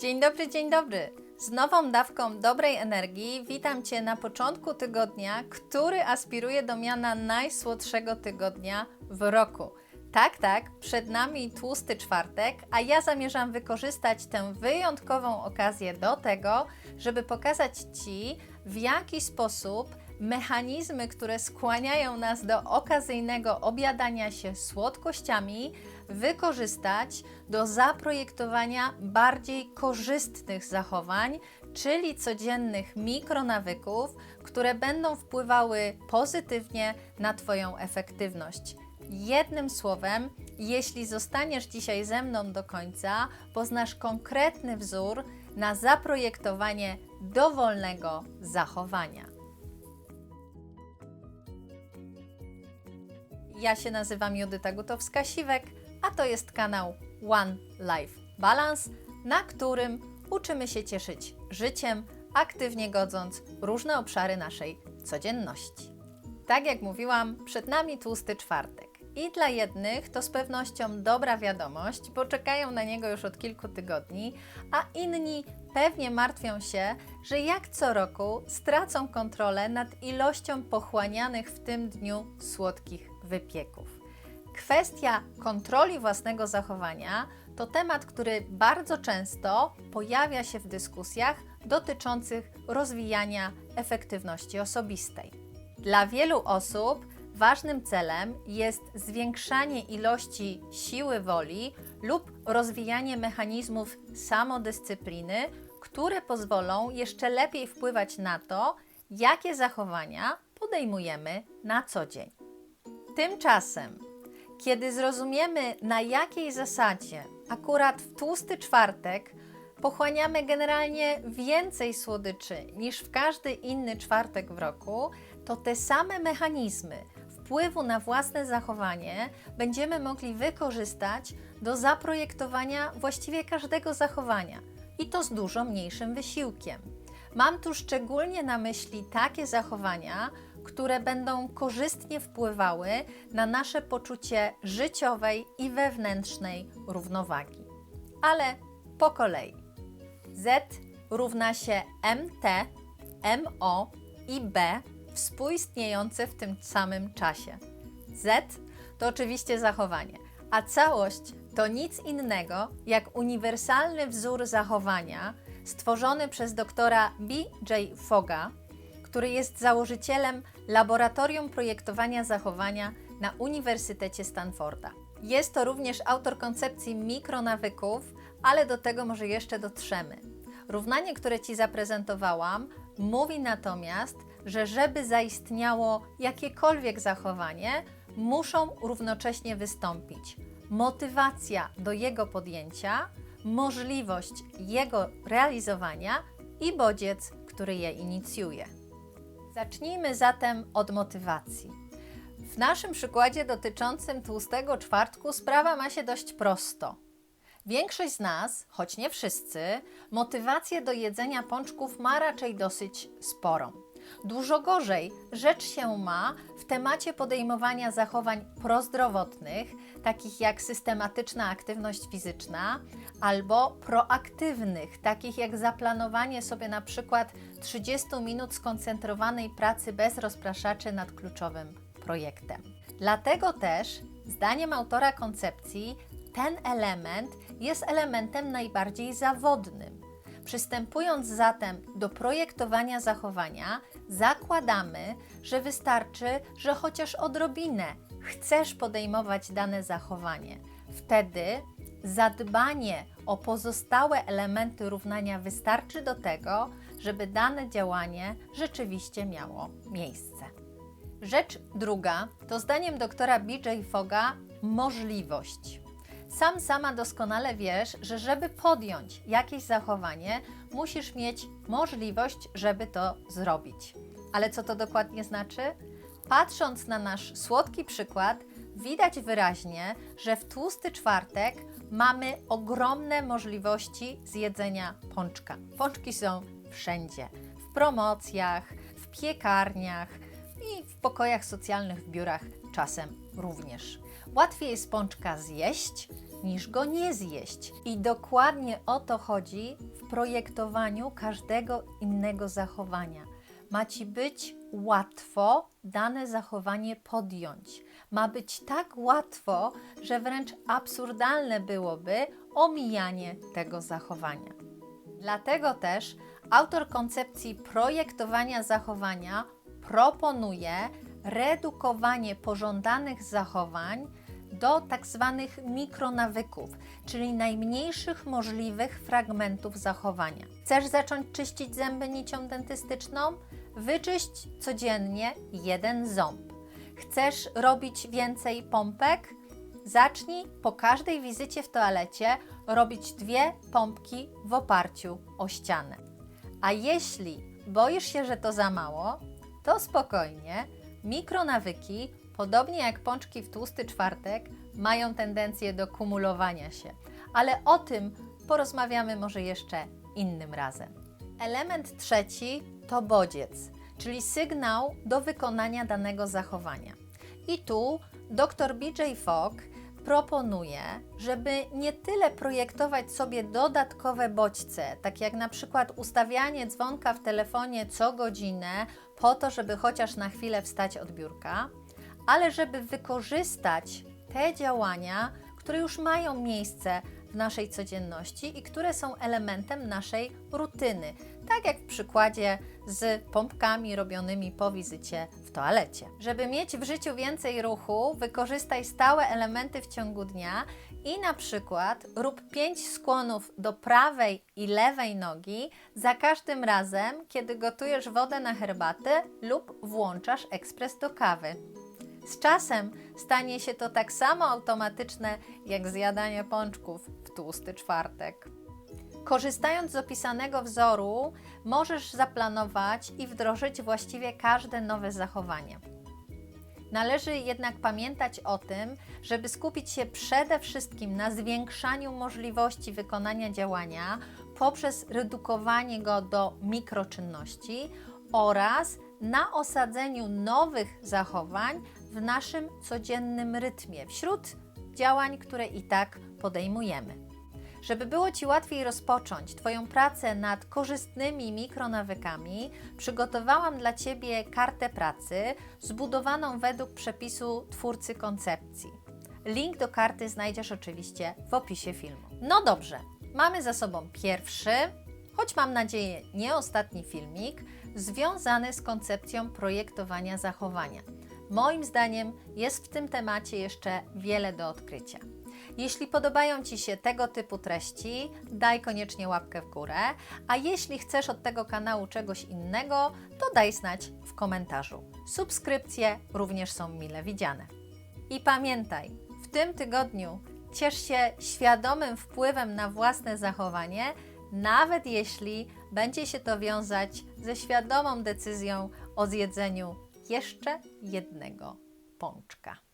Dzień dobry, dzień dobry. Z nową dawką dobrej energii witam Cię na początku tygodnia, który aspiruje do miana najsłodszego tygodnia w roku. Tak, tak, przed nami tłusty czwartek, a ja zamierzam wykorzystać tę wyjątkową okazję do tego, żeby pokazać Ci, w jaki sposób mechanizmy, które skłaniają nas do okazyjnego obiadania się słodkościami, wykorzystać do zaprojektowania bardziej korzystnych zachowań, czyli codziennych mikronawyków, które będą wpływały pozytywnie na Twoją efektywność. Jednym słowem, jeśli zostaniesz dzisiaj ze mną do końca, poznasz konkretny wzór na zaprojektowanie dowolnego zachowania. Ja się nazywam Judyta Gutowska-Siwek, a to jest kanał One Life Balance, na którym uczymy się cieszyć życiem, aktywnie godząc różne obszary naszej codzienności. Tak jak mówiłam, przed nami tłusty czwartek. I dla jednych to z pewnością dobra wiadomość, bo czekają na niego już od kilku tygodni, a inni pewnie martwią się, że jak co roku stracą kontrolę nad ilością pochłanianych w tym dniu słodkich wypieków. Kwestia kontroli własnego zachowania to temat, który bardzo często pojawia się w dyskusjach dotyczących rozwijania efektywności osobistej. Dla wielu osób ważnym celem jest zwiększanie ilości siły woli lub rozwijanie mechanizmów samodyscypliny, które pozwolą jeszcze lepiej wpływać na to, jakie zachowania podejmujemy na co dzień. Tymczasem, kiedy zrozumiemy, na jakiej zasadzie akurat w tłusty czwartek pochłaniamy generalnie więcej słodyczy niż w każdy inny czwartek w roku, to te same mechanizmy wpływu na własne zachowanie będziemy mogli wykorzystać do zaprojektowania właściwie każdego zachowania i to z dużo mniejszym wysiłkiem. Mam tu szczególnie na myśli takie zachowania, które będą korzystnie wpływały na nasze poczucie życiowej i wewnętrznej równowagi. Ale po kolei. Z równa się MT, MO i B współistniejące w tym samym czasie. Z to oczywiście zachowanie, a całość to nic innego jak uniwersalny wzór zachowania stworzony przez doktora B.J. Foga, który jest założycielem Laboratorium Projektowania Zachowania na Uniwersytecie Stanforda. Jest to również autor koncepcji mikronawyków, ale do tego może jeszcze dotrzemy. Równanie, które Ci zaprezentowałam, mówi natomiast, że żeby zaistniało jakiekolwiek zachowanie, muszą równocześnie wystąpić motywacja do jego podjęcia, możliwość jego realizowania i bodziec, który je inicjuje. Zacznijmy zatem od motywacji. W naszym przykładzie dotyczącym tłustego czwartku sprawa ma się dość prosto. Większość z nas, choć nie wszyscy, motywację do jedzenia pączków ma raczej dosyć sporą. Dużo gorzej rzecz się ma w temacie podejmowania zachowań prozdrowotnych, takich jak systematyczna aktywność fizyczna, albo proaktywnych, takich jak zaplanowanie sobie na przykład 30 minut skoncentrowanej pracy bez rozpraszaczy nad kluczowym projektem. Dlatego też, zdaniem autora koncepcji, ten element jest elementem najbardziej zawodnym. Przystępując zatem do projektowania zachowania, zakładamy, że wystarczy, że chociaż odrobinę chcesz podejmować dane zachowanie. Wtedy zadbanie o pozostałe elementy równania wystarczy do tego, żeby dane działanie rzeczywiście miało miejsce. Rzecz druga to zdaniem doktora BJ Foga możliwość. Sam sama doskonale wiesz, że żeby podjąć jakieś zachowanie, musisz mieć możliwość, żeby to zrobić. Ale co to dokładnie znaczy? Patrząc na nasz słodki przykład, widać wyraźnie, że w tłusty czwartek mamy ogromne możliwości zjedzenia pączka. Pączki są wszędzie w promocjach, w piekarniach i w pokojach socjalnych w biurach czasem również. Łatwiej jest pączka zjeść niż go nie zjeść. I dokładnie o to chodzi w projektowaniu każdego innego zachowania. Ma ci być łatwo dane zachowanie podjąć. Ma być tak łatwo, że wręcz absurdalne byłoby omijanie tego zachowania. Dlatego też autor koncepcji projektowania zachowania proponuje redukowanie pożądanych zachowań do tak zwanych mikronawyków, czyli najmniejszych możliwych fragmentów zachowania. Chcesz zacząć czyścić zęby nicią dentystyczną? Wyczyść codziennie jeden ząb. Chcesz robić więcej pompek? Zacznij po każdej wizycie w toalecie robić dwie pompki w oparciu o ścianę. A jeśli boisz się, że to za mało, to spokojnie. Mikronawyki, podobnie jak pączki w tłusty czwartek, mają tendencję do kumulowania się, ale o tym porozmawiamy może jeszcze innym razem. Element trzeci to bodziec, czyli sygnał do wykonania danego zachowania. I tu dr BJ Fogg proponuje, żeby nie tyle projektować sobie dodatkowe bodźce, tak jak na przykład ustawianie dzwonka w telefonie co godzinę, po to, żeby chociaż na chwilę wstać od biurka, ale żeby wykorzystać te działania, które już mają miejsce w naszej codzienności i które są elementem naszej rutyny, tak jak w przykładzie z pompkami robionymi po wizycie w toalecie. Żeby mieć w życiu więcej ruchu, wykorzystaj stałe elementy w ciągu dnia i na przykład rób 5 skłonów do prawej i lewej nogi za każdym razem, kiedy gotujesz wodę na herbatę lub włączasz ekspres do kawy. Z czasem stanie się to tak samo automatyczne jak zjadanie pączków w tłusty czwartek. Korzystając z opisanego wzoru, możesz zaplanować i wdrożyć właściwie każde nowe zachowanie. Należy jednak pamiętać o tym, żeby skupić się przede wszystkim na zwiększaniu możliwości wykonania działania poprzez redukowanie go do mikroczynności oraz na osadzeniu nowych zachowań w naszym codziennym rytmie, wśród działań, które i tak podejmujemy. Żeby było Ci łatwiej rozpocząć Twoją pracę nad korzystnymi mikronawykami, przygotowałam dla Ciebie kartę pracy zbudowaną według przepisu twórcy koncepcji. Link do karty znajdziesz oczywiście w opisie filmu. No dobrze, mamy za sobą pierwszy, choć mam nadzieję nie ostatni filmik, związany z koncepcją projektowania zachowania. Moim zdaniem jest w tym temacie jeszcze wiele do odkrycia. Jeśli podobają Ci się tego typu treści, daj koniecznie łapkę w górę, a jeśli chcesz od tego kanału czegoś innego, to daj znać w komentarzu. Subskrypcje również są mile widziane. I pamiętaj, w tym tygodniu ciesz się świadomym wpływem na własne zachowanie, nawet jeśli będzie się to wiązać ze świadomą decyzją o zjedzeniu jeszcze jednego pączka.